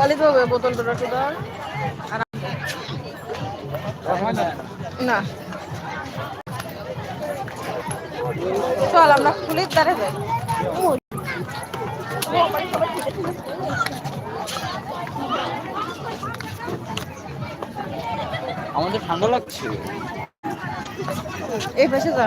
বাবু বোতল না। চল আমরা ফুলের দ্বারে যাই। আমাদের ঠান্ডা লাগছে। এই পাশে যা।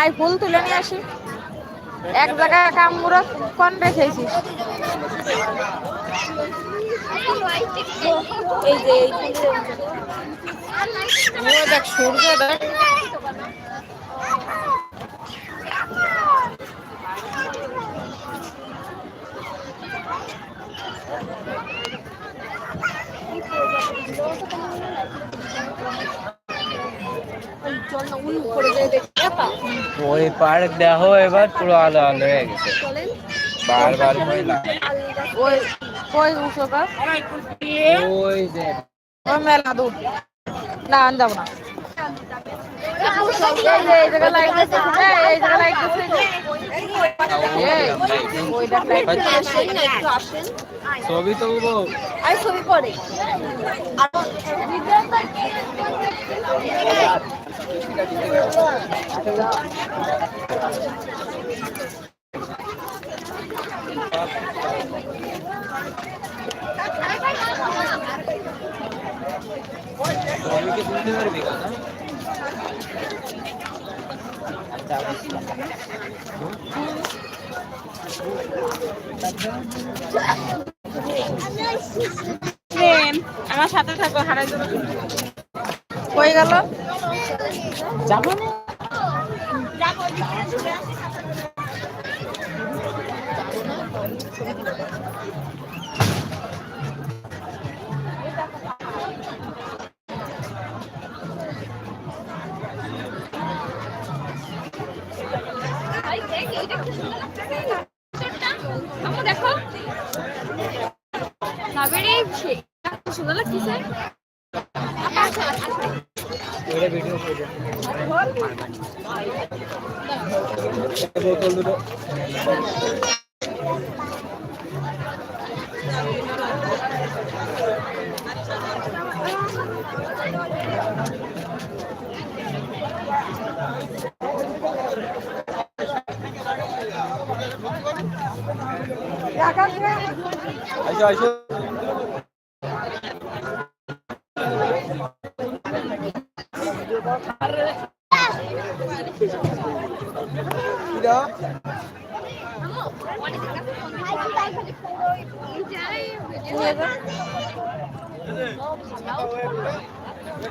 আয়, ফুল তুলে নিয়ে আসি। এক জায়গায় কামড়া কোন রেখেছিস এই যে এই দেখ চল না দেখি ওই পার্ক দেখো এবার পুরো আলো আলো হয়ে গেছে। বারবার ওই ওই যে। ওই মেলা দূর। না আন যাব না। ছবি তো ছবি পড়ে আচ্ছা আমার সাথে থাকো হারাই গেল? যাব না বোতল দুটো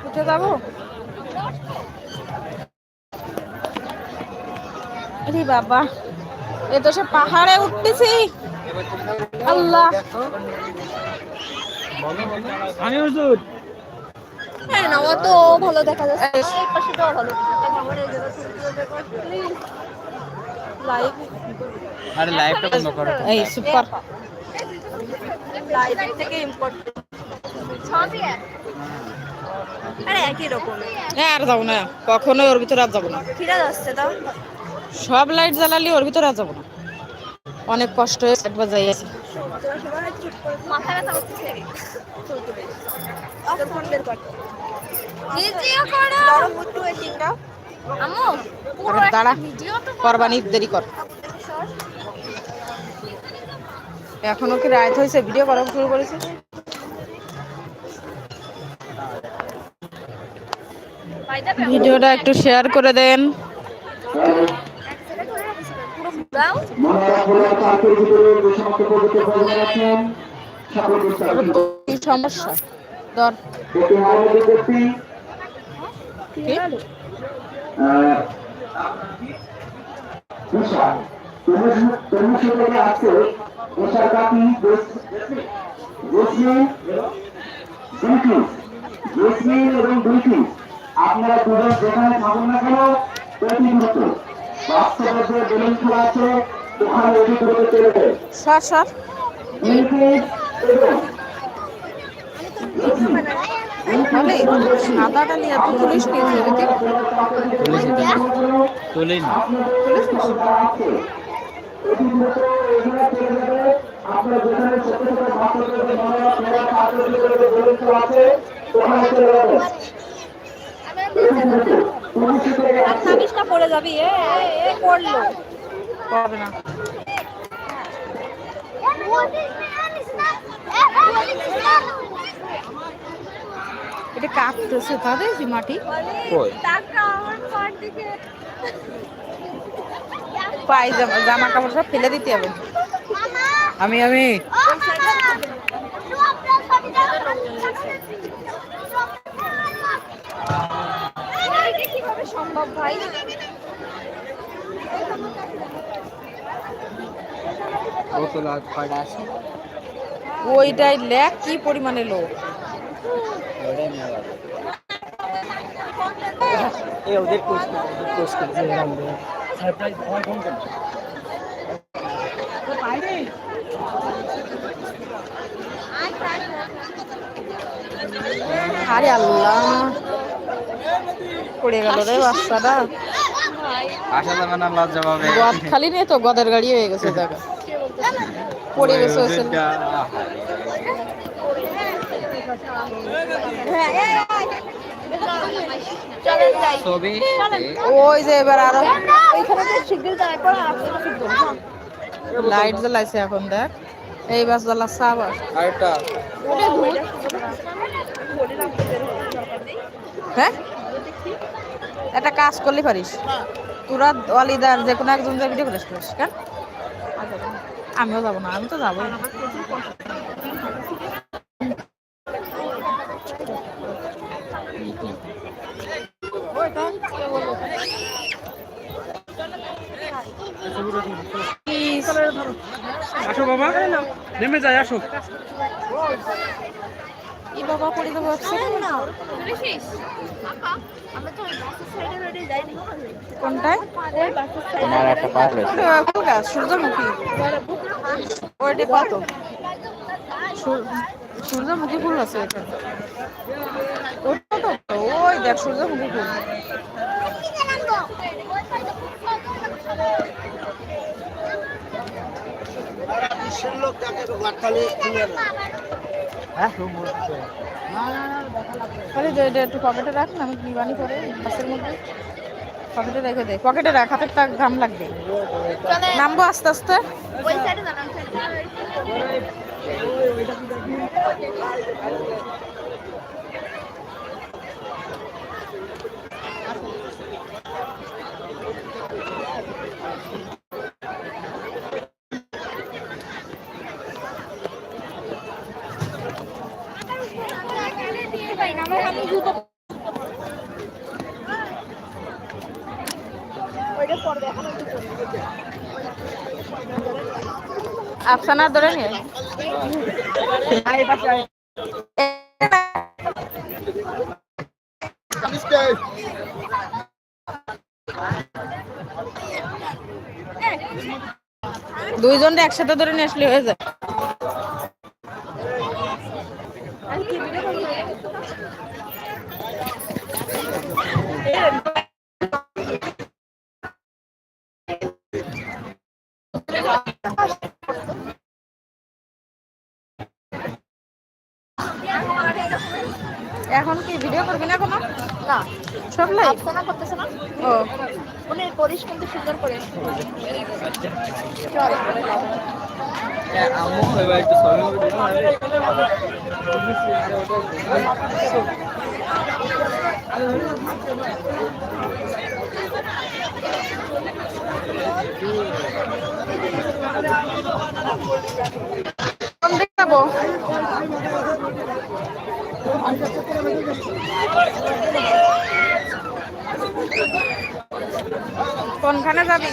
উঠে যাব? আরে বাবা এ তো সে পাহাড়ে উঠতেছি। আল্লাহ। আমি ওষুধ হ্যাঁ না অত ভালো দেখা যাচ্ছে। এই পাশেটাও ভালো লাইভ আরে লাইভটা বন্ধ করো এই সুপার লাইভ থেকে ইম্পর্টেন্ট আরে। একই রকম। হ্যাঁ আর যাব না। কখনোই ওর ভিতরে আর যাব না। সব লাইট জ্বালালে ওর ভিতরে আর যাব না। অনেক কষ্ট হয়ে একবার যাই আছি। মাথা ব্যথা ভিডিও করো। দাঁড়া করবানি দেরি কর। এখনও কি রাত হয়েছে ভিডিও করা শুরু করেছে। ভিডিওটা একটু শেয়ার করে দেন। সমস্যা? দর এটি হাওড়া বিজ্ঞপ্তি কি উষা তরুণ থেকে আছে উষার কাকি জেসমিন দুইটি জেসমিন এবং দুইটি আপনারা দুজন যেখানে থাকুন না কেন প্রতি মুহূর্ত বাস্তবে যে বেলুন খেলা আছে ওখানে এটি দূরে চলে যায় সর সর দুইটি এবং তাহলে সাদাটা নিয়ে তুই তুলিস নি যেখানে ছোট ছোট বাচ্চাদের মনোরম মেলা পার্কের ভিতরে যে বেলুন খেলা আছে ওখানে চলে যাবেন ছাব্বিশটা পড়ে যাবি এ এ- এ পড়ল পারবে না এটা কাঁপতেছে তাদের কি মাটি? কই? টাকা আমার পার দিকে পায়জামা জামা কাপড় সব ফেলে দিতে হবে। আমি আমি। সম্ভব ভাই ওইটাই লেখ কি পরিমাণে লোক? এ ওদের ওদের কোচ করছে সারপ্রাইজ আমার ফোন করছে আরে আল্লাহ। পড়ে গেল রে বাচ্চাটা। আসা যাবে না লজ্জা পাবে। গদ খালি নেই তো গদের গাড়ি হয়ে গেছে জায়গা পড়ে গেছে ওই যে এবার আরও লাইট জ্বালাইছে এখন দেখ এই বাস আবার আরেকটা হ্যাঁ একটা কাজ করলে পারিস তোরা অলিদার যে কোনো একজন যে ভিডিও করিস কেন আমিও যাব না, আমি তো যাব আসো বাবা। নেমে যাই আসো। ই বাবা পড়ে দেবো কোনটায়? গাছ সূর্যমুখী। ওইটা কত সূর- সূর্যমুখী ফুল আছে এখানে। ওটা তো ওই দেখ সূর্যমুখী ফুল। খালি যে একটু পকেটে রাখ না আমি নিবানি করে বাসের মধ্যে। পকেটে রেখে দে পকেটে রাখ হাতের তা ঘাম লাগবে। নামবো আস্তে আস্তে। ওই সাইডে দাঁড়ান আমি জুতো ওইটা পড়বে এখন একটু পড়বে। আফসানা ধরে নিয়ে। দুইজন একসাথে ধরে নিয়ে আসলে হয়ে যায়। আফসানা করতেছে না? ও। উনি করিস কিন্তু সুন্দর করে আম্মু এবার একটু ছবি মবি দিতে পারবে? কোন দিকে যাব কোনখানে যাবি?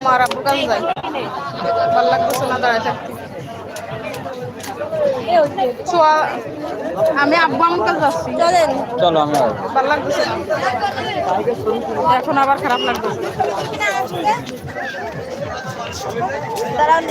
আমার আব্বুর কাছে যাই ভালো লাগতেছে না দাঁড়ায় থাকতে ছোয়া আমি আব্বু আমার কাছে যাচ্ছি চলেন চলো আমি ভালো লাগতেছে না এখন আবার খারাপ লাগতেছে দাঁড়ান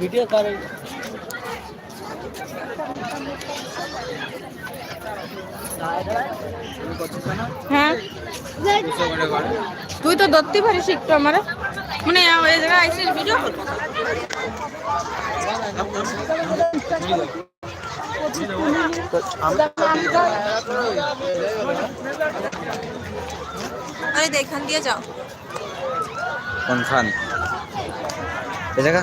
ভিডিও করে। হ্যাঁ। তুই তো ধরতে পারিস একটু আমার। মানে এই জায়গায় আইসিস ভিডিও আরে দেখান দিয়ে যাও। কোনখান? এ জায়গা?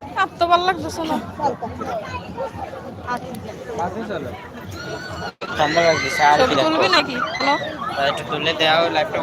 তো ভালো লাগতেছে না। তুলবি নাকি? হ্যালো? একটু তুললে দেওয়া লাইভটা